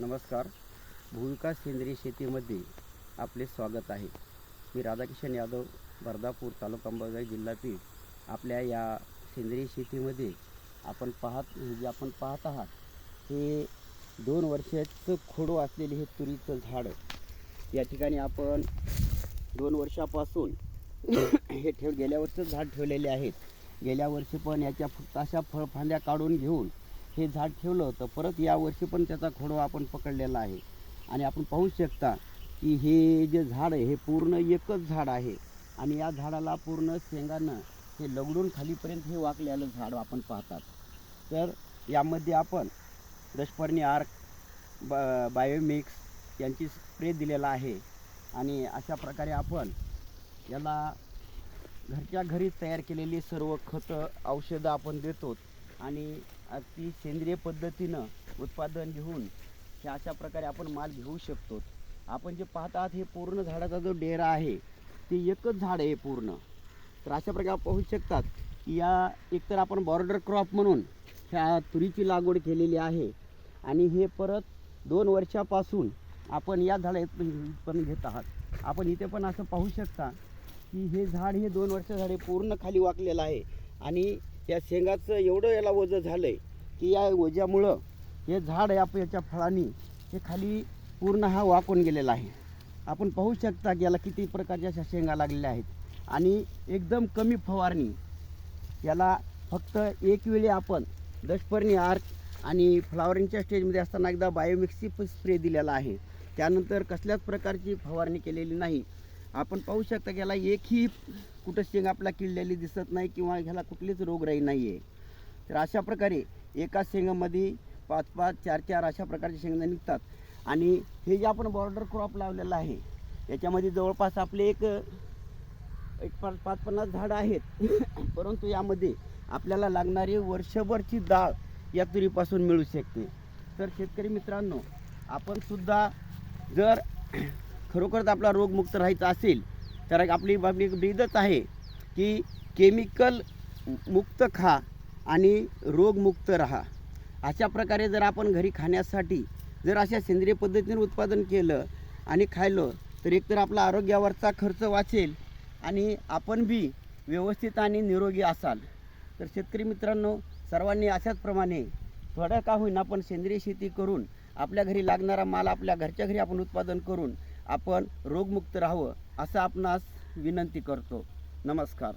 नमस्कार. भूविकास सेंद्रिय शेतीमध्ये आपले स्वागत आहे. मी राधाकिशन यादव बर्दापूर तालुका अंबाजोगाई जिल्हा आपल्या या सेंद्रिय शेतीमध्ये आपण पाहत जे आपण पाहत आहात हे दोन वर्षाचं खोडू असलेले हे तुरीचं झाड. या ठिकाणी आपण दोन वर्षापासून हे ठेव गेल्या वर्षीच झाड ठेवलेले आहेत. गेल्या वर्षी पण याच्या फक्त अशा फळफांद्या काढून घेऊन हे झाड ठेवलं होतं. परत यावर्षी पण त्याचा खोडवा आपण पकडलेला आहे. आणि आपण पाहू शकता की हे जे झाड आहे हे पूर्ण एकच झाड आहे. आणि या झाडाला पूर्ण शेंगानं हे लगडून खालीपर्यंत हे वाकलेलं झाड आपण पाहतात. तर यामध्ये आपण दशपर्णी आर्क ब बायोमिक्स यांची स्प्रे दिलेला आहे. आणि अशा प्रकारे आपण याला घरच्या घरी तयार केलेली सर्व खतं औषधं आपण देतो. आणि अगदी सेंद्रिय पद्धतीनं उत्पादन घेऊन हे अशा प्रकारे आपण माल घेऊ शकतो. आपण जे पाहत आहात हे पूर्ण झाडाचा जो डेरा आहे ते एकच झाड आहे पूर्ण. तर अशा प्रकारे आपण पाहू शकतात की या एकतर आपण बॉर्डर क्रॉप म्हणून ह्या तुरीची लागवड केलेली आहे आणि हे परत दोन वर्षापासून आपण या झाडात उत्पन्न घेत आहात. आपण इथे पण असं पाहू शकता की हे झाड हे दोन वर्ष झाडे पूर्ण खाली वाकलेलं आहे आणि या शेंगाचं एवढं याला वजन झालं आहे की या ओझ्यामुळं हे झाड या याच्या फळांनी हे खाली पूर्ण हा वाकून गेलेला आहे. आपण पाहू शकता की याला किती प्रकारच्या अशा शेंगा लागलेल्या आहेत. आणि एकदम कमी फवारणी. याला फक्त एक वेळी आपण दशपर्णी आर्क आणि फ्लावरिंगच्या स्टेजमध्ये असताना एकदा बायोमिक्सची स्प्रे दिलेला आहे. त्यानंतर कसल्याच प्रकारची फवारणी केलेली नाही. आपण पाहू शकता की याला एकही कुठं शेंग आपला किडलेली दिसत नाही किंवा ह्याला कुठलीच रोगराई नाही आहे तर अशा प्रकारे एका शेंगामध्ये पाच पाच चार चार अशा प्रकारचे शेंगा निघतात. आणि हे जे आपण बॉर्डर क्रॉप लावलेलं आहे याच्यामध्ये जवळपास आपले एक एक पाच पाच पन्नास झाडं आहेत. परंतु यामध्ये आपल्याला लागणारी वर्षभरची डाळ या तुरीपासून मिळू शकते. तर शेतकरी मित्रांनो आपणसुद्धा जर खरोखरच आपला रोगमुक्त राहायचा असेल तर एक आपली बाबी एक ब्रीदच आहे की केमिकल मुक्त खा. आणि रोगमुक्त राहा. अशा प्रकारे जर आपण घरी खाण्यासाठी जर अशा सेंद्रिय पद्धतीने उत्पादन केलं आणि खायलो तर एकतर आपला आरोग्यावरचा खर्च वाचेल आणि आपण बी व्यवस्थित आणि निरोगी असाल. तर शेतकरी मित्रांनो सर्वांनी अशाच प्रमाणे थोड्या का होईना आपण सेंद्रिय शेती करून आपल्या घरी लागणारा माल आपल्या घरच्या घरी आपण उत्पादन करून आपण रोगमुक्त राहावं असं आपणास विनंती करतो. नमस्कार.